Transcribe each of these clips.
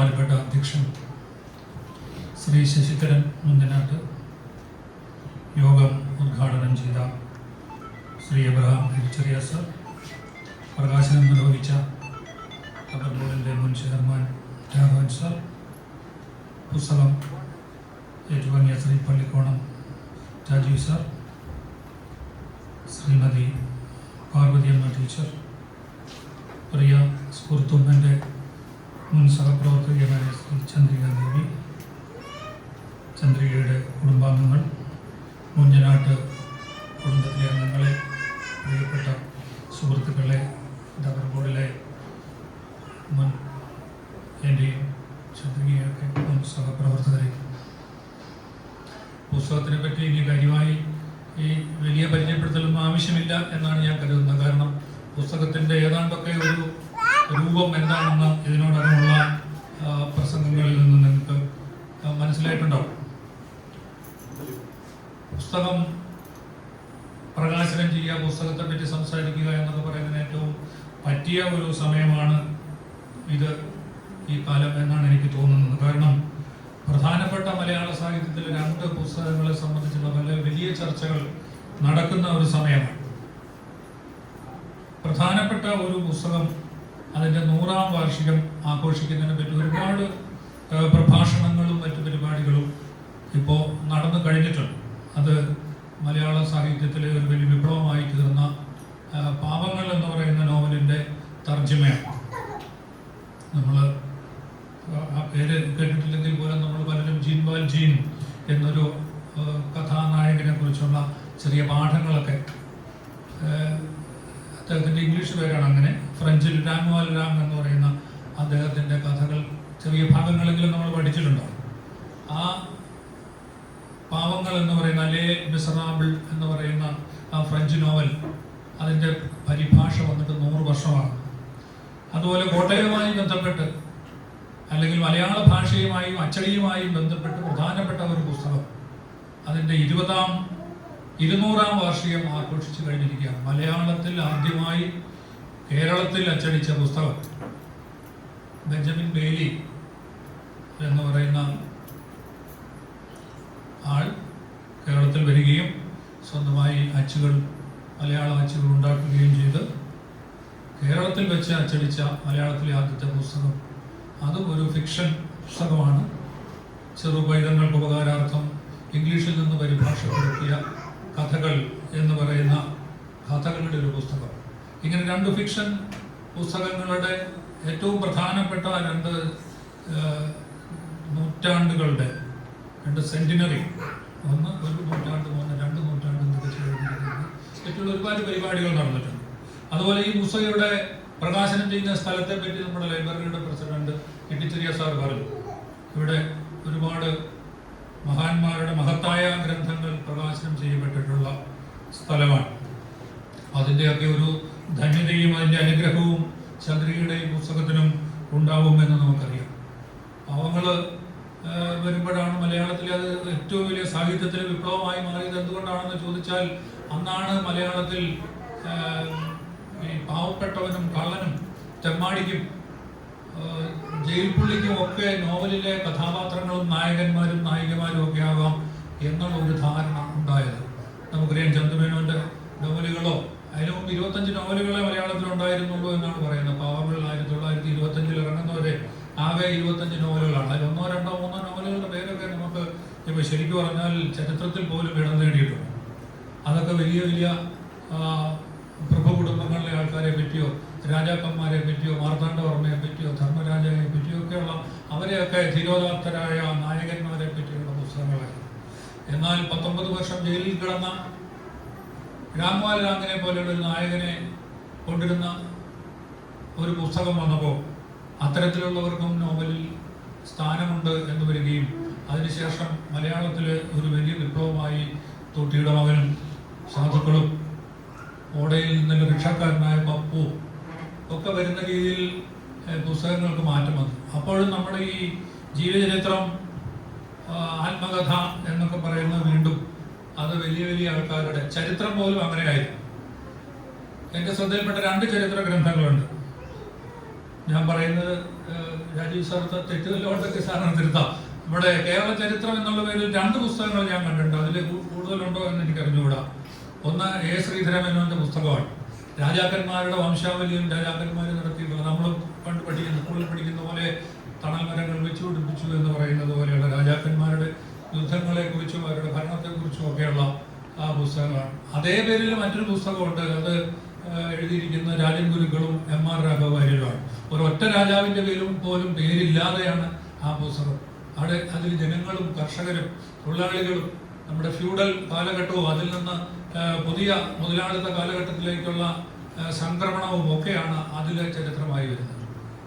ബഹുമാനപ്പെട്ട അധ്യക്ഷൻ ശ്രീ ശശിധരൻ മുന്തനാട്ട് യോഗം ഉദ്ഘാടനം ചെയ്ത ശ്രീ എബ്രഹാം തിരിച്ചറിയ സർ പ്രകാശനം നിർവഹിച്ച റബ്ബർ മുൻ ചെയർമാൻ രാഘവൻ സർ പുസ്തകം ഏറ്റുവാങ്ങിയ ശ്രീ പള്ളിക്കോണം രാജീവ് സർ ശ്രീമതി പാർവതിയമ്മ ടീച്ചർ പ്രിയ സുഹൃത്തുമ്മന്റെ മുൻ സഹപ്രവർത്തകനായ ശ്രീ ചന്ദ്രിക ദേവി ചന്ദ്രികയുടെ കുടുംബാംഗങ്ങൾ മുഞ്ഞനാട്ട് കുടുംബത്തിലെ അംഗങ്ങളെ പ്രിയപ്പെട്ട സുഹൃത്തുക്കളെ ഡബർ ബോർഡിലെ മുൻ എന്റെയും ചന്ദ്രികയൊക്കെ മുൻ സഹപ്രവർത്തകരെ. പുസ്തകത്തിനെ പറ്റി ഇനി കാര്യമായി ഈ വലിയ പരിചയപ്പെടുത്തലൊന്നും ആവശ്യമില്ല എന്നാണ് ഞാൻ കരുതുന്നത്. കാരണം പുസ്തകത്തിന്റെ ഏതാണ്ടൊക്കെ ഒരു രൂപം എന്താണെന്ന് ഇതിനോടകമുള്ള പ്രസംഗങ്ങളിൽ നിന്ന് നിങ്ങൾക്ക് മനസ്സിലായിട്ടുണ്ടാവും. പുസ്തകം പ്രകാശനം ചെയ്യുക പുസ്തകത്തെ പറ്റി സംസാരിക്കുക എന്നൊക്കെ പറയുന്നതിന് ഏറ്റവും പറ്റിയ ഒരു സമയമാണ് ഇത് ഈ കാലം എന്നാണ് എനിക്ക് തോന്നുന്നത്. കാരണം പ്രധാനപ്പെട്ട മലയാള സാഹിത്യത്തിൽ രണ്ട് പുസ്തകങ്ങളെ സംബന്ധിച്ചുള്ള വലിയ ചർച്ചകൾ നടക്കുന്ന ഒരു സമയമാണ്. പ്രധാനപ്പെട്ട ഒരു പുസ്തകം അതിന്റെ നൂറാം വാർഷികം ആഘോഷിക്കുന്നതിനെ പറ്റി ഒരുപാട് പ്രഭാഷണങ്ങളും മറ്റു പരിപാടികളും ഇപ്പോൾ നടന്നു കഴിഞ്ഞിട്ടുണ്ട്. അത് മലയാള സാഹിത്യത്തിലെ ഒരു വലിയ വിപ്ലവമായി തീർന്ന ആ, പാവങ്ങൾ എന്ന് പറയുന്ന നോവലിന്റെ തർജമയാണ് നമ്മൾ ആ പേര് കേട്ടിട്ടില്ലെങ്കിൽ പോലും നമ്മൾ പലരും ജീൻവാൽ ജീൻ എന്നൊരു ആ, കഥാനായകനെ കുറിച്ചുള്ള ചെറിയ പാഠങ്ങളൊക്കെ ആ, അദ്ദേഹത്തിന്റെ ഇംഗ്ലീഷ് പേരാണ് അങ്ങനെ രാംവാൽ രാം എന്ന് പറയുന്ന അദ്ദേഹത്തിന്റെ കഥകൾ ചെറിയ ഭാഗങ്ങളെങ്കിലും നമ്മൾ പഠിച്ചിട്ടുണ്ടാവും ആ പാവങ്ങൾ എന്ന് പറയുന്ന ലേ മിസറാബിൾ എന്ന് പറയുന്ന ആ ഫ്രഞ്ച് നോവൽ അതിന്റെ പരിഭാഷ വന്നിട്ട് നൂറ് വർഷമാണ്. അതുപോലെ കോട്ടയവുമായി ബന്ധപ്പെട്ട് അല്ലെങ്കിൽ മലയാള ഭാഷയുമായും അച്ചടിയുമായും ബന്ധപ്പെട്ട് പ്രധാനപ്പെട്ട ഒരു പുസ്തകം അതിന്റെ ഇരുപതാം ഇരുന്നൂറാം വാർഷികം ആഘോഷിച്ചു കഴിഞ്ഞിരിക്കുകയാണ്. മലയാളത്തിൽ ആദ്യമായി കേരളത്തിൽ അച്ചടിച്ച പുസ്തകം ബെഞ്ചമിൻ ബേലി എന്ന് പറയുന്ന ആൾ കേരളത്തിൽ വരികയും സ്വന്തമായി അച്ചുകൾ മലയാളം അച്ചുകൾ ഉണ്ടാക്കുകയും ചെയ്ത് കേരളത്തിൽ വെച്ച് അച്ചടിച്ച മലയാളത്തിലെ ആദ്യത്തെ പുസ്തകം. അതും ഒരു ഫിക്ഷൻ പുസ്തകമാണ്. ചെറുപൈതങ്ങൾക്ക് ഉപകാരാർത്ഥം ഇംഗ്ലീഷിൽ നിന്ന് പരിഭാഷപ്പെടുത്തിയ കഥകൾ എന്ന് പറയുന്ന കഥകളുടെ ഒരു പുസ്തകം. ഇങ്ങനെ രണ്ട് ഫിക്ഷൻ പുസ്തകങ്ങളുടെ ഏറ്റവും പ്രധാനപ്പെട്ട രണ്ട് നൂറ്റാണ്ടുകളുടെ രണ്ട് സെന്റിനറി ഒന്ന് ഒരു നൂറ്റാണ്ട് മൂന്ന് രണ്ട് നൂറ്റാണ്ട് ഏറ്റവും ഒരുപാട് പരിപാടികൾ നടന്നിട്ടുണ്ട്. അതുപോലെ ഈ മുസയുടെ പ്രകാശനം ചെയ്യുന്ന സ്ഥലത്തെ പറ്റി നമ്മുടെ ലൈബ്രറിയുടെ പ്രസിഡന്റ് ഇട്ടിച്ചെറിയ സാർ പറഞ്ഞു. ഇവിടെ ഒരുപാട് മഹാന്മാരുടെ മഹത്തായ ഗ്രന്ഥങ്ങൾ പ്രകാശനം ചെയ്യപ്പെട്ടിട്ടുള്ള സ്ഥലമാണ്. അതിന്റെയൊക്കെ ഒരു ധന്യതയും അതിന്റെ അനുഗ്രഹവും ചന്ദ്രികയുടെയും പുസ്തകത്തിനും ഉണ്ടാവുമെന്ന് നമുക്കറിയാം. പാവങ്ങൾ വരുമ്പോഴാണ് മലയാളത്തിലെ അത് ഏറ്റവും വലിയ സാഹിത്യത്തിലെ വിപ്ലവമായി മാറിയത് എന്തുകൊണ്ടാണെന്ന് ചോദിച്ചാൽ അന്നാണ് മലയാളത്തിൽ ഈ പാവപ്പെട്ടവനും കള്ളനും തെമ്മാടിക്കും ആ, ജയിൽ പുള്ളിക്കും ഒക്കെ നോവലിലെ കഥാപാത്രങ്ങളും നായകന്മാരും നായികമാരും ഒക്കെ ആകാം എന്നുള്ള ഒരു ധാരണ ഉണ്ടായത്. നമുക്കറിയാം ചന്ദ്രമേനോന്റെ നോവലുകളോ അതിനു മുമ്പ് ഇരുപത്തഞ്ച് നോവലുകളെ മലയാളത്തിൽ ഉണ്ടായിരുന്നുള്ളൂ എന്നാണ് പറയുന്നത്. പാവങ്ങൾ ആയിരത്തി തൊള്ളായിരത്തി ഇരുപത്തഞ്ചിൽ ഇറങ്ങുന്നവരെ ആകെ ഇരുപത്തഞ്ച് നോവലുകളാണ്. അതിൽ ഒന്നോ രണ്ടോ മൂന്നോ നോവലുകളുടെ പേരൊക്കെ നമുക്ക് ഇപ്പൊ ശരിക്കും പറഞ്ഞാൽ ചരിത്രത്തിൽ പോലും ഇടം നേടിയിട്ടുണ്ട്. അതൊക്കെ വലിയ വലിയ പ്രഭു കുടുംബങ്ങളിലെ ആൾക്കാരെ പറ്റിയോ രാജാക്കന്മാരെ പറ്റിയോ മാർത്താണ്ഡവർമ്മയെ പറ്റിയോ ധർമ്മരാജയെ പറ്റിയോ ഒക്കെയുള്ള അവരെയൊക്കെ ധീരോദാത്തരായ നായകന്മാരെ പറ്റിയുള്ള പുസ്തകങ്ങളായിരുന്നു. എന്നാൽ പത്തൊമ്പത് വർഷം ജയിലിൽ കിടന്ന രാംവാൽ രാമിനെ പോലെയുള്ള ഒരു നായകനെ കൊണ്ടിരുന്ന ഒരു പുസ്തകം വന്നപ്പോൾ അത്തരത്തിലുള്ളവർക്കും നോവലിൽ സ്ഥാനമുണ്ട് എന്ന് വരികയും അതിനുശേഷം മലയാളത്തിൽ ഒരു വലിയ വിപ്ലവമായി തൊട്ടിയുടെ മകനും സാധുക്കളും ഓടയിൽ നിന്നുള്ള ഭിക്ഷക്കാരനായ പപ്പു ഒക്കെ വരുന്ന രീതിയിൽ പുസ്തകങ്ങൾക്ക് മാറ്റം വന്നു. അപ്പോഴും നമ്മുടെ ഈ ജീവചരിത്രം ആത്മകഥ എന്നൊക്കെ പറയുന്നത് വീണ്ടും അത് വലിയ വലിയ ആൾക്കാരുടെ ചരിത്രം പോലും അങ്ങനെയായിരുന്നു. എന്റെ ശ്രദ്ധയിൽപ്പെട്ട രണ്ട് ചരിത്ര ഗ്രന്ഥങ്ങളുണ്ട്. ഞാൻ പറയുന്നത് രാജീവ് സാർ തെറ്റുകളിലോട്ടൊക്കെ സാറിന് തിരുത്താം ഇവിടെ കേരള ചരിത്രം എന്നുള്ള പേരിൽ രണ്ട് പുസ്തകങ്ങൾ ഞാൻ കണ്ടിട്ടുണ്ട്. അതിൽ കൂടുതലുണ്ടോ എന്ന് എനിക്ക് അറിഞ്ഞുകൂടാ. ഒന്ന് എ. ശ്രീധരമേനോന്റെ പുസ്തകമാണ്. രാജാക്കന്മാരുടെ വംശാവലിയും രാജാക്കന്മാർ നടത്തിയിട്ടുള്ള നമ്മൾ പണ്ട് പഠിക്കുന്ന സ്കൂളിൽ പഠിക്കുന്ന പോലെ തണൽ മരങ്ങൾ വെച്ചുപിടിപ്പിച്ചു എന്ന് പറയുന്നത് പോലെയുള്ള രാജാക്കന്മാരുടെ യുദ്ധങ്ങളെ കുറിച്ചും അവരുടെ ഭരണത്തെ കുറിച്ചും ഒക്കെയുള്ള ആ പുസ്തകങ്ങളാണ്. അതേ പേരിൽ മറ്റൊരു പുസ്തകമുണ്ട്. അത് എഴുതിയിരിക്കുന്ന രാജൻ ഗുരുക്കളും എം ആർ രാഘവാര്യരുമാണ് ഒരു ഒറ്റ രാജാവിന്റെ പേരും പോലും പേരില്ലാതെയാണ് ആ പുസ്തകം. അവിടെ അതിൽ ജനങ്ങളും കർഷകരും തൊഴിലാളികളും നമ്മുടെ ഫ്യൂഡൽ കാലഘട്ടവും അതിൽ നിന്ന് പുതിയ മുതലാളിത്ത കാലഘട്ടത്തിലേക്കുള്ള സംക്രമണവും ഒക്കെയാണ് അതിലെ ചരിത്രമായി വരുന്നത്.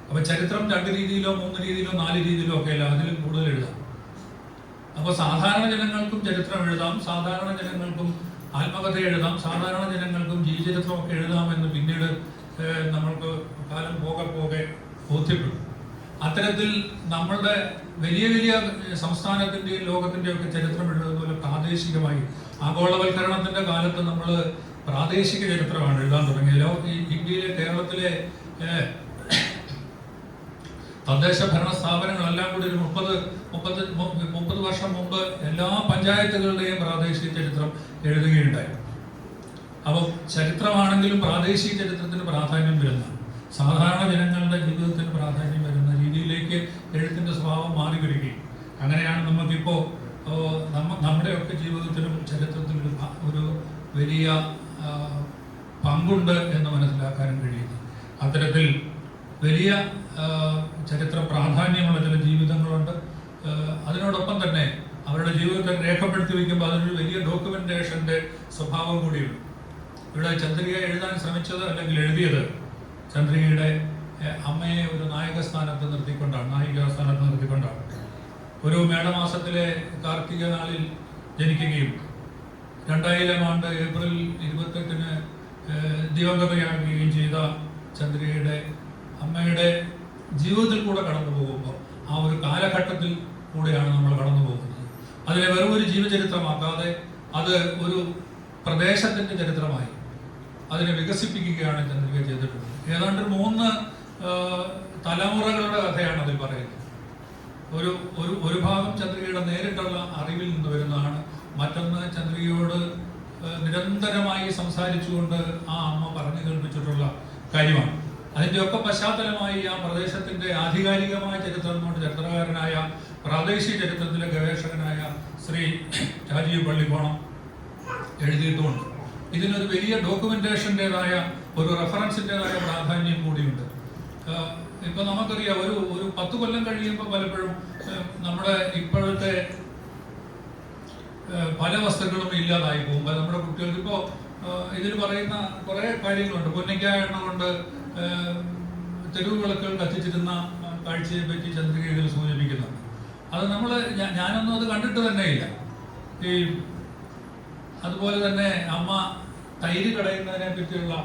അപ്പൊ ചരിത്രം രണ്ട് രീതിയിലോ മൂന്ന് രീതിയിലോ നാല് രീതിയിലോ ഒക്കെയല്ല. അതിലും കൂടുതൽ എഴുതാം. അപ്പൊ സാധാരണ ജനങ്ങൾക്കും ചരിത്രം എഴുതാം സാധാരണ ജനങ്ങൾക്കും ആത്മകഥ എഴുതാം സാധാരണ ജനങ്ങൾക്കും ജീവചരിത്രമൊക്കെ എഴുതാമെന്ന് പിന്നീട് നമ്മൾക്ക് കാലം പോകെ പോകെ ബോധ്യപ്പെടും. അത്തരത്തിൽ നമ്മളുടെ വലിയ വലിയ സംസ്ഥാനത്തിന്റെയും ലോകത്തിന്റെയും ഒക്കെ ചരിത്രം എഴുതുന്ന പോലെ പ്രാദേശികമായി ആഗോളവൽക്കരണത്തിന്റെ കാലത്ത് നമ്മൾ പ്രാദേശിക ചരിത്രമാണ് എഴുതാൻ തുടങ്ങിയത്. ഇന്ത്യയിലെ കേരളത്തിലെ തദ്ദേശ ഭരണ സ്ഥാപനങ്ങളെല്ലാം കൂടി ഒരു മുപ്പത് മുപ്പത് മുപ്പത് വർഷം മുമ്പ് എല്ലാ പഞ്ചായത്തുകളുടെയും പ്രാദേശിക ചരിത്രം എഴുതുകയുണ്ടായി. അപ്പോൾ ചരിത്രമാണെങ്കിലും പ്രാദേശിക ചരിത്രത്തിന് പ്രാധാന്യം വരുന്ന സാധാരണ ജനങ്ങളുടെ ജീവിതത്തിന് പ്രാധാന്യം വരുന്ന രീതിയിലേക്ക് എഴുത്തിന്റെ സ്വഭാവം മാറി വരികയും അങ്ങനെയാണ് നമുക്കിപ്പോൾ നമ്മ നമ്മുടെയൊക്കെ ജീവിതത്തിലും ചരിത്രത്തിലും ഒരു വലിയ പങ്കുണ്ട് എന്ന് മനസ്സിലാക്കാനും കഴിയുന്നു. അത്തരത്തിൽ വലിയ ചരിത്ര പ്രാധാന്യമുള്ള ചില ജീവിതങ്ങളുണ്ട്. അതിനോടൊപ്പം തന്നെ അവരുടെ ജീവിതത്തെ രേഖപ്പെടുത്തി വയ്ക്കുമ്പോൾ അതൊരു വലിയ ഡോക്യുമെന്റേഷന്റെ സ്വഭാവം കൂടിയുണ്ട്. ഇവിടെ ചന്ദ്രിക എഴുതാൻ ശ്രമിച്ചത് അല്ലെങ്കിൽ എഴുതിയത് ചന്ദ്രികയുടെ അമ്മയെ ഒരു നായക സ്ഥാനത്ത് നിർത്തിക്കൊണ്ടാണ് നായിക സ്ഥാനത്ത് നിർത്തിക്കൊണ്ടാണ്. ഒരു മേടമാസത്തിലെ കാർത്തിക നാളിൽ ജനിക്കുകയും രണ്ടായിരം ആണ്ട് ഏപ്രിൽ ഇരുപത്തെട്ടിന് ദിവംഗതയാകുകയും ചെയ്ത ചന്ദ്രികയുടെ അമ്മയുടെ ജീവിതത്തിൽ കൂടെ കടന്നു പോകുമ്പോൾ ആ ഒരു കാലഘട്ടത്തിൽ കൂടെയാണ് നമ്മൾ കടന്നു പോകുന്നത്. അതിനെ വെറും ഒരു ജീവചരിത്രമാക്കാതെ അത് ഒരു പ്രദേശത്തിന്റെ ചരിത്രമായി അതിനെ വികസിപ്പിക്കുകയാണ് ചന്ദ്രിക ചെയ്തിട്ടുള്ളത്. ഏതാണ്ട് മൂന്ന് തലമുറകളുടെ കഥയാണ് അതിൽ പറയുന്നത്. ഒരു ഒരു ഒരു ഭാഗം ചന്ദ്രികയുടെ നേരിട്ടുള്ള അറിവിൽ നിന്ന് വരുന്നതാണ്. മറ്റൊന്ന് ചന്ദ്രികയോട് നിരന്തരമായി സംസാരിച്ചുകൊണ്ട് ആ അമ്മ പറഞ്ഞു കേൾപ്പിച്ചിട്ടുള്ള കാര്യമാണ്. അതിന്റെയൊക്കെ പശ്ചാത്തലമായി ആ പ്രദേശത്തിന്റെ ആധികാരികമായ ചരിത്രം കൊണ്ട് ചരിത്രകാരനായ പ്രാദേശിക ചരിത്രത്തിലെ ഗവേഷകനായ ശ്രീ രാജീവ് പള്ളിക്കോണം എഴുതിയിട്ടുമുണ്ട് ഇതിനൊരു വലിയ ഡോക്യുമെന്റേഷന്റെതായ ഒരു റെഫറൻസിന്റെതായ പ്രാധാന്യം കൂടിയുണ്ട്. ഇപ്പൊ നമുക്കറിയാം ഒരു ഒരു പത്ത് കൊല്ലം കഴിയുമ്പോൾ പലപ്പോഴും നമ്മുടെ ഇപ്പോഴത്തെ പല വസ്തുക്കളും ഇല്ലാതായി പോകുമ്പോൾ നമ്മുടെ കുട്ടികൾക്ക് ഇപ്പോൾ ഇതിൽ പറയുന്ന കുറേ കാര്യങ്ങളുണ്ട്. പൊന്നിക്കായ എണ്ണ കൊണ്ട് തെരുവ് വിളക്കുകൾ കത്തിച്ചിരുന്ന കാഴ്ചയെ പറ്റി ചന്ദ്രിക ഇതിൽ സൂചിപ്പിക്കുന്നുണ്ട് അത് നമ്മൾ ഞാനൊന്നും അത് കണ്ടിട്ട് തന്നെയില്ല ഈ അതുപോലെ തന്നെ അമ്മ തൈര് കടയുന്നതിനെ പറ്റിയുള്ള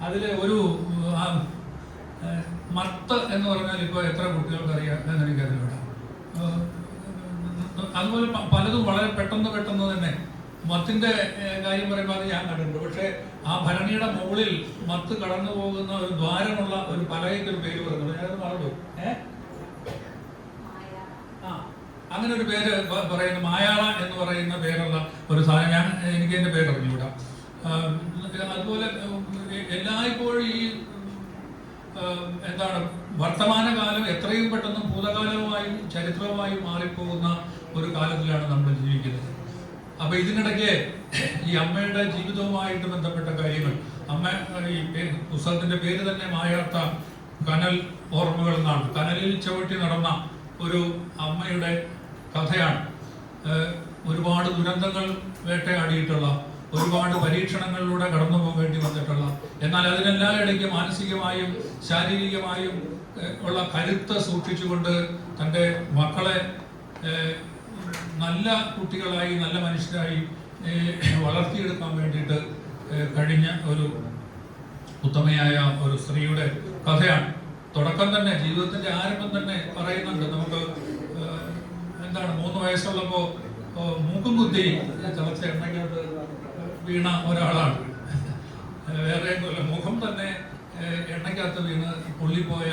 അതിലെ ഒരു മത്ത് എന്ന് പറഞ്ഞാൽ ഇപ്പോൾ എത്ര കുട്ടികൾക്ക് അറിയാം എന്ന് എനിക്കറിയില്ല അതുപോലെ പലതും വളരെ പെട്ടെന്ന് പെട്ടെന്ന് തന്നെ മത്തിന്റെ കാര്യം പറയുമ്പോൾ അത് ഞാൻ കണ്ടിട്ടുണ്ട്. പക്ഷേ ആ ഭരണിയുടെ മുകളിൽ മത്ത് കടന്നു പോകുന്ന ഒരു ദ്വാരമുള്ള ഒരു പലകയ്ക്ക് ഒരു പേര് പറഞ്ഞു ഞാനത് മറന്നു ഏഹ് അങ്ങനെ ഒരു പേര് പറയുന്ന. മായാള എന്ന് പറയുന്ന പേരുള്ള ഒരു സാധനം. ഞാൻ എനിക്ക് അതിന്റെ പേര് അറിഞ്ഞുകൂടാ അതുപോലെ എല്ലായ്പ്പോഴും ഈ എന്താണ് വർത്തമാനകാലം എത്രയും പെട്ടെന്ന് ഭൂതകാലവുമായും ചരിത്രവുമായും മാറിപ്പോകുന്ന ഒരു കാലത്തിലാണ് നമ്മൾ ജീവിക്കുന്നത്. അപ്പൊ ഇതിനിടയ്ക്ക് ഈ അമ്മയുടെ ജീവിതവുമായിട്ട് ബന്ധപ്പെട്ട കാര്യങ്ങൾ. അമ്മ ഈ പുസ്തകത്തിന്റെ പേര് തന്നെ മായാത്ത കനൽ ഓർമ്മകൾ എന്നാണ്. കനലിൽ ചവിട്ടി നടന്ന ഒരു അമ്മയുടെ കഥയാണ്. ഒരുപാട് ദുരന്തങ്ങൾ വേട്ടയാടിയിട്ടുള്ള ഒരുപാട് പരീക്ഷണങ്ങളിലൂടെ കടന്നു പോകേണ്ടി വന്നിട്ടുള്ള എന്നാൽ അതിനെല്ലാം ഇടയ്ക്ക് മാനസികമായും ശാരീരികമായും ഉള്ള കരുത്ത് സൂക്ഷിച്ചുകൊണ്ട് തന്റെ മക്കളെ നല്ല കുട്ടികളായി നല്ല മനുഷ്യരായി വളർത്തിയെടുക്കാൻ വേണ്ടിയിട്ട് കഴിഞ്ഞ ഒരു ഉത്തമയായ ഒരു സ്ത്രീയുടെ കഥയാണ്. തുടക്കം തന്നെ ജീവിതത്തിന്റെ ആരംഭം തന്നെ പറയുന്നുണ്ട്. നമുക്ക് എന്താണ് മൂന്ന് വയസ്സുള്ളപ്പോ മൂക്കും കുത്തി തിളച്ച എണ്ണയ്ക്കകത്ത് വീണ ഒരാളാണ്. വേറെ മുഖം തന്നെ എണ്ണയ്ക്കകത്ത് വീണ് പൊള്ളിപ്പോയ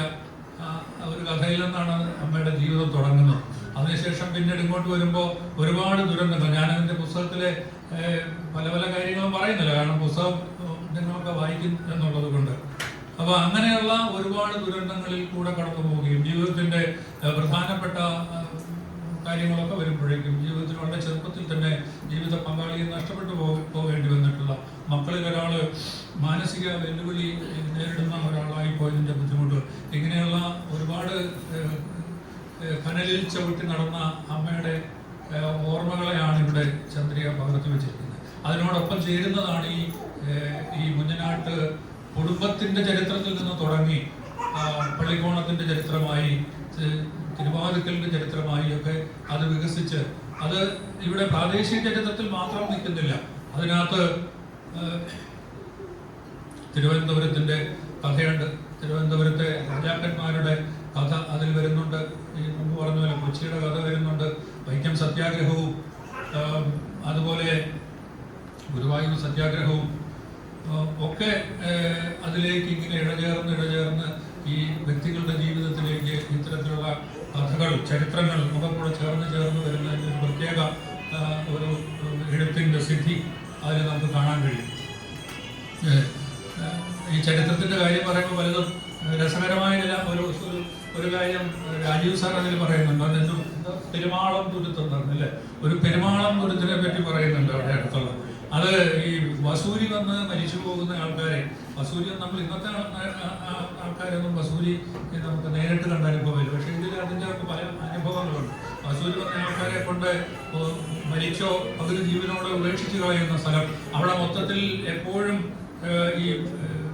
ഒരു കഥയിൽ നിന്നാണ് അമ്മയുടെ ജീവിതം തുടങ്ങുന്നത്. അതിനുശേഷം പിന്നീട് ഇങ്ങോട്ട് വരുമ്പോൾ ഒരുപാട് ദുരന്തങ്ങൾ ഞാൻ അതിന്റെ പുസ്തകത്തിലെ പല പല കാര്യങ്ങളും പറയുന്നില്ല. കാരണം പുസ്തകം ഇതിനൊക്കെ വായിക്കും എന്നുള്ളത് കൊണ്ട്. അപ്പോൾ അങ്ങനെയുള്ള ഒരുപാട് ദുരന്തങ്ങളിൽ കൂടെ കടന്നു പോവുകയും ജീവിതത്തിന്റെ പ്രധാനപ്പെട്ട കാര്യങ്ങളൊക്കെ വരുമ്പോഴേക്കും ജീവിതത്തിൽ വളരെ ചെറുപ്പത്തിൽ തന്നെ ജീവിത പങ്കാളിയെ നഷ്ടപ്പെട്ടു പോകേണ്ടി വന്നിട്ടുള്ള മക്കളിൽ ഒരാൾ മാനസിക വെല്ലുവിളി നേരിടുന്ന ഒരാളായി പോയതിന്റെ ബുദ്ധിമുട്ട്. ഇങ്ങനെയുള്ള കനലിൽ ചവിട്ടി നടന്ന അമ്മയുടെ ഓർമ്മകളെയാണ് ഇവിടെ ചന്ദ്രിക പകർത്തി വെച്ചിരിക്കുന്നത്. അതിനോടൊപ്പം ചേരുന്നതാണ് ഈ ഈ മുഞ്ഞനാട്ട് കുടുംബത്തിന്റെ ചരിത്രത്തിൽ നിന്ന് തുടങ്ങി പള്ളിക്കോണത്തിന്റെ ചരിത്രമായി തിരുവാതിക്കലിന്റെ ചരിത്രമായി ഒക്കെ അത് വികസിച്ച് അത് ഇവിടെ പ്രാദേശിക ചരിത്രത്തിൽ മാത്രം നിൽക്കുന്നില്ല. അതിനകത്ത് തിരുവനന്തപുരത്തിന്റെ കഥയുണ്ട്. തിരുവനന്തപുരത്തെ രാജാക്കന്മാരുടെ കഥ അതിൽ വരുന്നുണ്ട്. ഈ മുമ്പ് പറഞ്ഞ പോലെ കൊച്ചിയുടെ കഥ വരുന്നുണ്ട്. വൈക്കം സത്യാഗ്രഹവും അതുപോലെ ഗുരുവായൂർ സത്യാഗ്രഹവും ഒക്കെ അതിലേക്ക് ഇങ്ങനെ ഇഴചേർന്ന് ഇഴചേർന്ന് ഈ വ്യക്തികളുടെ ജീവിതത്തിലേക്ക് ഇത്തരത്തിലുള്ള കഥകൾ ചരിത്രങ്ങൾ ഒക്കെ കൂടെ ചേർന്ന് ചേർന്ന് വരുന്നതിന്റെ ഒരു പ്രത്യേക ഒരു എഴുത്തിന്റെ സിദ്ധി അതിൽ നമുക്ക് കാണാൻ കഴിയും. ഈ ചരിത്രത്തിന്റെ കാര്യം പറയുമ്പോൾ പലതും രസകരമായ ഒരു ഒരു- കാര്യം രാജീവ് സാർ അതിൽ പറയുന്നുണ്ട്. അതെന്തു പെരുമാളം തുരുത്തം അല്ലേ? ഒരു പെരുമാളം തുരുത്തിനെ പറ്റി പറയുന്നുണ്ട് അവിടെ അടുത്തുള്ള. അത് ഈ വസൂരി വന്ന് മരിച്ചു പോകുന്ന ആൾക്കാരെ വസൂരി നമ്മൾ ഇന്നത്തെ ആൾക്കാരൊന്നും വസൂരി നമുക്ക് നേരിട്ട് കണ്ട അനുഭവമില്ല. പക്ഷേ ഇതിൽ അതിന്റെ ഒക്കെ പല അനുഭവങ്ങളുണ്ട്. വസൂരി വന്ന ആൾക്കാരെ കൊണ്ട് മരിച്ചോ പകുതി ജീവനോട് ഉപേക്ഷിച്ച് കളയുന്ന സ്ഥലം. അവിടെ മൊത്തത്തിൽ എപ്പോഴും ഈ ഏഹ്,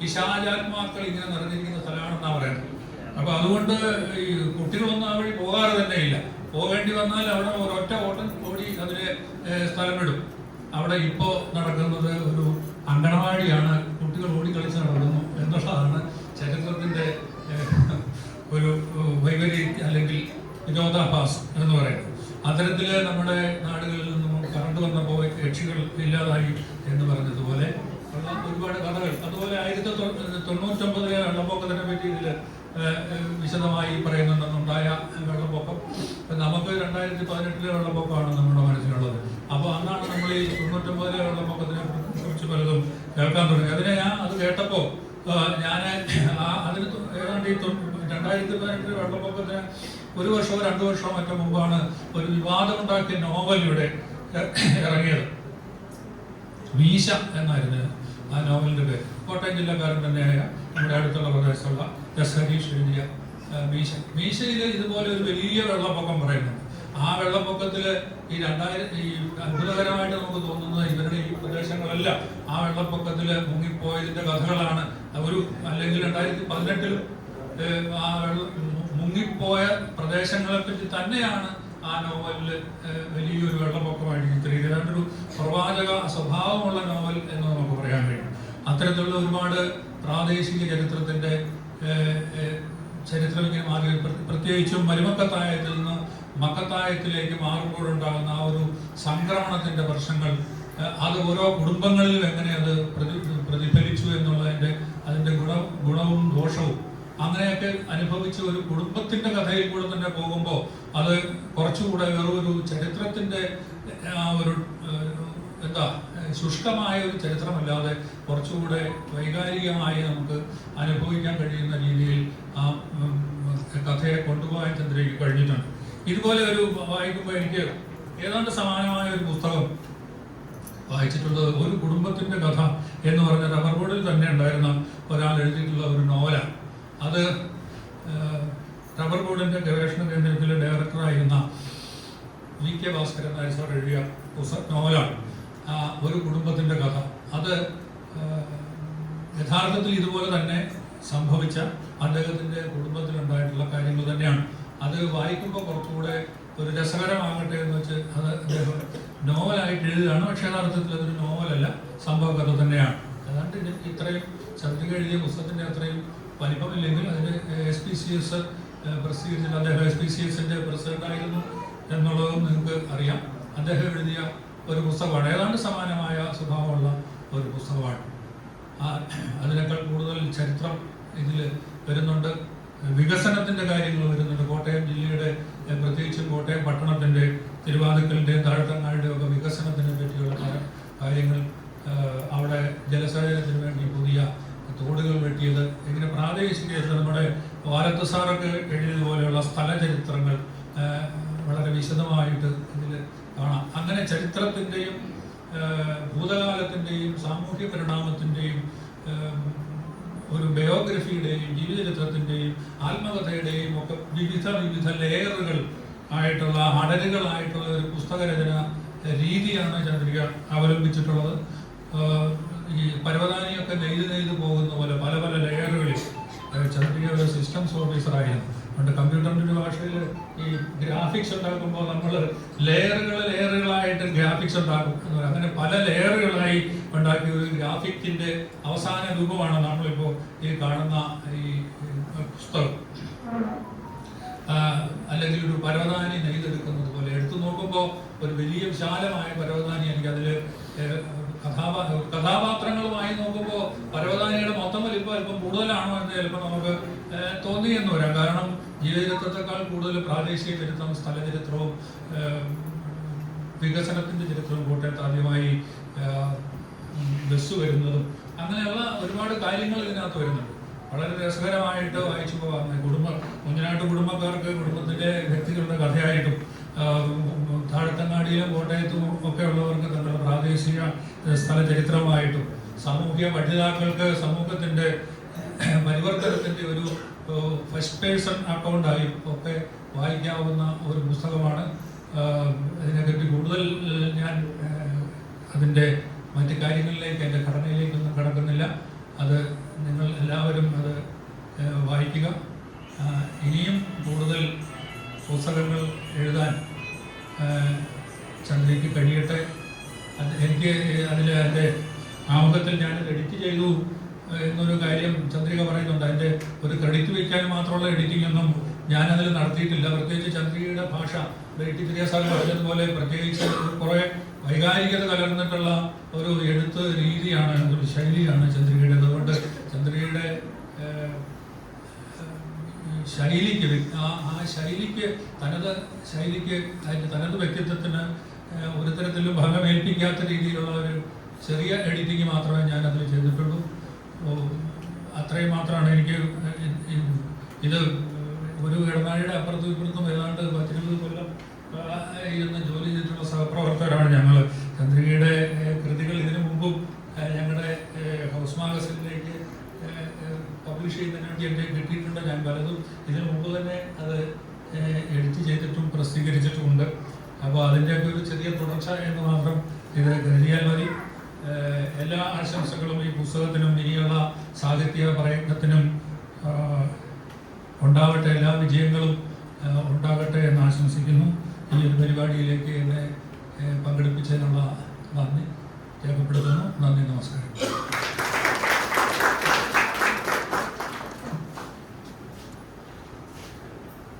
പിശാചാത്മാക്കൾ ഇങ്ങനെ നിറഞ്ഞിരിക്കുന്ന സ്ഥലമാണെന്നാണ് പറയുന്നത്. അപ്പൊ അതുകൊണ്ട് ഈ കുട്ടികളൊന്നും വഴി പോകാറ് തന്നെ ഇല്ല പോകേണ്ടി വന്നാൽ അവിടെ ഒരൊറ്റ ഓട്ടം ഓടി അതിന് സ്ഥലമിടും. സ്ഥലം അവിടെ ഇപ്പോ നടക്കുന്നത് ഒരു അങ്കണവാടിയാണ്. കുട്ടികൾ ഓടി കളിച്ച് നടക്കുന്നു എന്നുള്ളതാണ് ചരിത്രത്തിന്റെ ഒരു വൈവരി അല്ലെങ്കിൽ വിനോദാഭാസ് എന്ന് പറയുന്നത്. അത്തരത്തിൽ നമ്മുടെ നാടുകളിൽ നിന്നും കറണ്ട് വന്നപ്പോൾ യക്ഷികൾ ഇല്ലാതായി എന്ന് പറഞ്ഞതുപോലെ ഒരുപാട് കഥകൾ. അതുപോലെ ആയിരത്തി തൊണ്ണൂറ്റൊമ്പതിലെ വെള്ളപ്പൊക്കത്തിനെ പറ്റി ഇതിൽ വിശദമായി പറയുന്നുണ്ടെന്നുണ്ടായ വെള്ളപ്പൊക്കം. നമുക്ക് രണ്ടായിരത്തി പതിനെട്ടിലെ വെള്ളപ്പൊക്കമാണ് നമ്മുടെ മനസ്സിലുള്ളത്. അപ്പോൾ അന്നാണ് നമ്മൾ ഈ തൊണ്ണൂറ്റൊമ്പതിലെ വെള്ളപ്പൊക്കത്തിനെ കുറിച്ച് പലതും കേൾക്കാൻ തുടങ്ങി അതിനെ ഞാൻ അത് കേട്ടപ്പോൾ ഞാൻ അതിന് ഏതാണ്ട് ഈ രണ്ടായിരത്തി പതിനെട്ടിലെ വെള്ളപ്പൊക്കത്തിന് ഒരു വർഷമോ രണ്ടു വർഷമോ മറ്റോ മുമ്പാണ് ഒരു വിവാദമുണ്ടാക്കിയ നോവൽ ഇവിടെ ഇറങ്ങിയത്. മീശ എന്നായിരുന്നു ആ നോവലിന്റെ പേര്. കോട്ടയം ജില്ലക്കാരൻ തന്നെയായ നമ്മുടെ അടുത്തുള്ള പ്രദേശമുള്ള ഹരീഷ് എഴുതിയ മീശ. മീശയിൽ ഇതുപോലെ ഒരു വലിയ വെള്ളപ്പൊക്കം പറയുന്നുണ്ട്. ആ വെള്ളപ്പൊക്കത്തിൽ ഈ രണ്ടായിരം ഈ അത്ഭുതകരമായിട്ട് നമുക്ക് തോന്നുന്നത് ഇവരുടെ ഈ പ്രദേശങ്ങളെല്ലാം ആ വെള്ളപ്പൊക്കത്തിൽ മുങ്ങിപ്പോയതിന്റെ കഥകളാണ്. ഒരു അല്ലെങ്കിൽ രണ്ടായിരത്തി പതിനെട്ടിലും ഏഹ് ആ വെള്ളം മുങ്ങിപ്പോയ പ്രദേശങ്ങളെ പറ്റി തന്നെയാണ് ആ നോവലിൽ വലിയൊരു വെള്ളപ്പൊക്കമായിട്ട് ചിത്രീകരിക്കുന്നത്. ഒരു പ്രവാചക സ്വഭാവമുള്ള നോവൽ എന്ന് നമുക്ക് പറയാൻ കഴിയും. അത്തരത്തിലുള്ള ഒരുപാട് പ്രാദേശിക ഏഹ്, ചരിത്രം ഇങ്ങനെ മാറി പ്ര- പ്രത്യേകിച്ചും മരുമക്കത്തായത്തിൽ നിന്ന് മക്കത്തായത്തിലേക്ക് മാറുമ്പോഴുണ്ടാകുന്ന ആ ഒരു സംക്രമണത്തിന്റെ വർഷങ്ങൾ അത് ഓരോ കുടുംബങ്ങളിലും എങ്ങനെ അത് പ്രതി പ്രതിഫലിച്ചു എന്നുള്ളതിന്റെ അതിന്റെ ഗുണ ഗുണവും ദോഷവും അങ്ങനെയൊക്കെ അനുഭവിച്ച ഒരു കുടുംബത്തിന്റെ കഥയിൽ കൂടെ തന്നെ പോകുമ്പോൾ അത് കുറച്ചുകൂടെ വെറും ഒരു ചരിത്രത്തിന്റെ ആ ഒരു എന്താ ശുഷ്കമായ ഒരു ചരിത്രമല്ലാതെ കുറച്ചുകൂടെ വൈകാരികമായി നമുക്ക് അനുഭവിക്കാൻ കഴിയുന്ന രീതിയിൽ ആ കഥയെ കൊണ്ടുപോകാൻ ചന്ദ്രയ്ക്ക് കഴിഞ്ഞിട്ടുണ്ട്. ഇതുപോലെ ഒരു വായിക്കുമ്പോൾ എനിക്ക് ഏതാണ്ട് സമാനമായ ഒരു പുസ്തകം വായിച്ചിട്ടുള്ളത് ഒരു കുടുംബത്തിന്റെ കഥ എന്ന് പറഞ്ഞ റബ്ബർ ബോർഡിൽ തന്നെ ഉണ്ടായിരുന്ന ഒരാൾ എഴുതിയിട്ടുള്ള ഒരു നോവല. അത് റബ്ബർ ബോർഡിന്റെ ഗവേഷണ കേന്ദ്രത്തിലെ ഡയറക്ടറായിരുന്ന V K Bhaskaran Nair sir എഴുതിയ പുസ്തക നോവലാണ്. ആ ഒരു കുടുംബത്തിന്റെ കഥ. അത് യഥാർത്ഥത്തിൽ ഇതുപോലെ തന്നെ സംഭവിച്ച അദ്ദേഹത്തിന്റെ കുടുംബത്തിലുണ്ടായിട്ടുള്ള കാര്യങ്ങൾ തന്നെയാണ്. അത് വായിക്കുമ്പോൾ കുറച്ചുകൂടെ ഒരു രസകരമാകട്ടെ എന്ന് വെച്ച് അത് അദ്ദേഹം നോവലായിട്ട് എഴുതുകയാണ്. പക്ഷേ യഥാർത്ഥത്തിൽ അതൊരു നോവലല്ല സംഭവ കഥ തന്നെയാണ്. ഏതാണ്ട് ഇത്രയും ചന്ദ്രിക എഴുതിയ പുസ്തകത്തിന്റെ അത്രയും വലിപ്പമില്ലെങ്കിൽ അതിന് എസ് പി സി എസ് പ്രസിദ്ധീകരിച്ചിട്ട് അദ്ദേഹം എസ് പി സി എസിന്റെ പ്രസിഡന്റ് ആയിരുന്നു എന്നുള്ളതും നിങ്ങൾക്ക് അറിയാം. അദ്ദേഹം എഴുതിയ ഒരു പുസ്തകമാണ്. ഏതാണ്ട് സമാനമായ സ്വഭാവമുള്ള ഒരു പുസ്തകമാണ്. അതിനേക്കാൾ കൂടുതൽ ചരിത്രം ഇതിൽ വരുന്നുണ്ട്. വികസനത്തിന്റെ കാര്യങ്ങൾ വരുന്നുണ്ട്. കോട്ടയം ജില്ലയുടെ പ്രത്യേകിച്ച് കോട്ടയം പട്ടണത്തിന്റെ തിരുവാതിക്കലിന്റെയും താഴ്ത്തങ്ങളുടെ ഒക്കെ വികസനത്തിനെ പറ്റിയുള്ള കാര്യങ്ങൾ അവിടെ ജലസേചനത്തിന് വേണ്ടി പുതിയ തോടുകൾ വെട്ടിയത് ഇങ്ങനെ പ്രാദേശിക നമ്മുടെ വാലത്ത് സാറൊക്കെ എഴുതിയതുപോലെയുള്ള സ്ഥലചരിത്രങ്ങൾ വളരെ വിശദമായിട്ട് ഇതിൽ കാണാം അങ്ങനെ ചരിത്രത്തിന്റെയും ഭൂതകാലത്തിന്റെയും സാമൂഹ്യ പരിണാമത്തിന്റെയും ഒരു ബയോഗ്രഫിയുടെയും ജീവചരിത്രത്തിന്റെയും ആത്മകഥയുടെയും ഒക്കെ വിവിധ വിവിധ ലെയറുകൾ ആയിട്ടുള്ള അടരുകളായിട്ടുള്ള ഒരു പുസ്തകരചന രീതിയാണ് ചന്ദ്രിക അവലംബിച്ചിട്ടുള്ളത്. ഈ പരവതാനിയൊക്കെ നെയ്ത് നെയ്ത് പോകുന്ന പോലെ പല പല ലെയറുകളിൽ ചന്ദ്രിക ഒരു സിസ്റ്റംസ് ഓഫീസറായിരുന്നു. പണ്ട് കമ്പ്യൂട്ടറിന്റെ ഭാഷയിൽ ഈ ഗ്രാഫിക്സ് ഉണ്ടാക്കുമ്പോൾ നമ്മൾ ലെയറുകൾ ലെയറുകളായിട്ട് ഗ്രാഫിക്സ് ഉണ്ടാക്കും അങ്ങനെ പല ലെയറുകളായി ഉണ്ടാക്കിയ ഒരു ഗ്രാഫിക്കിന്റെ അവസാന രൂപമാണ് നമ്മളിപ്പോൾ ഈ കാണുന്ന ഈ പുസ്തകം. അല്ലെങ്കിൽ ഒരു പരവതാനി നെയ്തെടുക്കുന്നത് പോലെ. എടുത്തു നോക്കുമ്പോൾ ഒരു വലിയ വിശാലമായ പരവതാനി എനിക്ക് അതിൽ കഥാപാ കഥാപാത്രങ്ങളുമായി നോക്കുമ്പോൾ പരവതാനിയുടെ മൊത്തം വലിപ്പം അല്പം കൂടുതലാണോ എന്ന് ചിലപ്പോൾ നമുക്ക് തോന്നി എന്ന് വരാം. കാരണം ജീവചരിത്രത്തെക്കാൾ കൂടുതൽ പ്രാദേശിക ചരിത്രം സ്ഥലചരിത്രവും വികസനത്തിന്റെ ചരിത്രവും കോട്ടയത്ത് ആദ്യമായി ബസ് വരുന്നതും അങ്ങനെയുള്ള ഒരുപാട് കാര്യങ്ങൾ ഇതിനകത്ത് വരുന്നുണ്ട്. വളരെ രസകരമായിട്ട് വായിച്ചു പോകാം കുടുംബ കുഞ്ഞനാട്ട് കുടുംബക്കാർക്ക് കുടുംബത്തിലെ വ്യക്തികളുടെ കഥയായിട്ടും താഴത്തങ്ങാടിയിലും കോട്ടയത്തും ഒക്കെ ഉള്ളവർക്ക് തങ്ങളുടെ പ്രാദേശിക സ്ഥല ചരിത്രമായിട്ടും സാമൂഹിക പഠിതാക്കൾക്ക് സമൂഹത്തിന്റെ പരിവർത്തനത്തിന്റെ ഒരു ഫസ്റ്റ് പേഴ്സൺ അക്കൗണ്ടായി ഒക്കെ വായിക്കാവുന്ന ഒരു പുസ്തകമാണ്. അതിനെപ്പറ്റി കൂടുതൽ ഞാൻ അതിന്റെ മറ്റ് കാര്യങ്ങളിലേക്ക് എന്റെ ഘടനയിലേക്കൊന്നും കടക്കുന്നില്ല. അത് നിങ്ങൾ എല്ലാവരും അത് വായിക്കുക. ഇനിയും കൂടുതൽ പുസ്തകങ്ങൾ എഴുതാൻ ചന്ദ്രയ്ക്ക് കഴിയട്ടെ. എനിക്ക് അതിൽ എന്റെ ആമുഖത്തിൽ ഞാൻ എഡിറ്റ് ചെയ്തു എന്നൊരു കാര്യം ചന്ദ്രിക പറയുന്നുണ്ട്. അതിന്റെ ഒരു ക്രെഡിറ്റ് വയ്ക്കാൻ മാത്രമുള്ള എഡിറ്റിംഗ് ഒന്നും ഞാനതിൽ നടത്തിയിട്ടില്ല. പ്രത്യേകിച്ച് ചന്ദ്രികയുടെ ഭാഷ ബേട്ടി തിരിയാസാർ പറഞ്ഞതുപോലെ പ്രത്യേകിച്ച് കുറേ വൈകാരികത കലർന്നിട്ടുള്ള ഒരു എഴുത്ത് രീതിയാണ് ഒരു ശൈലിയാണ് ചന്ദ്രികയുടെ അതുകൊണ്ട് ചന്ദ്രികയുടെ ശൈലിക്ക് ആ ശൈലിക്ക് തനത് ശൈലിക്ക് അതിന്റെ തനത് വ്യക്തിത്വത്തിന് ഒരു തരത്തിലും ഭംഗമേൽപ്പിക്കാത്ത രീതിയിലുള്ള ഒരു ചെറിയ എഡിറ്റിംഗ് മാത്രമേ ഞാൻ ചെയ്തിട്ടുള്ളൂ. അത്രയും മാത്രമാണ് എനിക്ക് ഇത് ഒരു ഇടനാഴിയുടെ അപ്പുറത്തും ഇപ്പുറത്തും ഏതാണ്ട് പത്തിരുപത് കൊല്ലം ജോലി ചെയ്തിട്ടുള്ള സഹപ്രവർത്തകരാണ് ഞങ്ങൾ ചന്ദ്രികയുടെ ഏഹ്, കൃതികൾ ഇതിനു മുമ്പും ഏഹ്, ഞങ്ങളുടെ ഏഹ്, ഹൗസ് മാഗസിനിലേക്ക് ഏഹ്, ഏഹ്, പബ്ലിഷ് ചെയ്ത് എന്റെ കിട്ടിയിട്ടുണ്ട്. ഞാൻ പലതും ഇതിനു മുമ്പ് തന്നെ അത് എഡിറ്റ് ചെയ്തിട്ടും പ്രസിദ്ധീകരിച്ചിട്ടുമുണ്ട്. അപ്പോൾ അതിന്റെയൊക്കെ ഒരു ചെറിയ തുടർച്ച എന്ന് മാത്രം ഇത് കരുതിയാൽ മതി എല്ലാ ആശംസകളും ഈ പുസ്തകത്തിനും ഇനിയുള്ള സാഹിത്യ പ്രയത്നത്തിനും ഉണ്ടാകട്ടെ എല്ലാ വിജയങ്ങളും ഉണ്ടാകട്ടെ എന്ന് ആശംസിക്കുന്നു. ഈ ഒരു പരിപാടിയിലേക്ക് എന്നെ പങ്കെടുപ്പിച്ചതിനുള്ള നന്ദി രേഖപ്പെടുത്തുന്നു. നന്ദി നമസ്കാരം.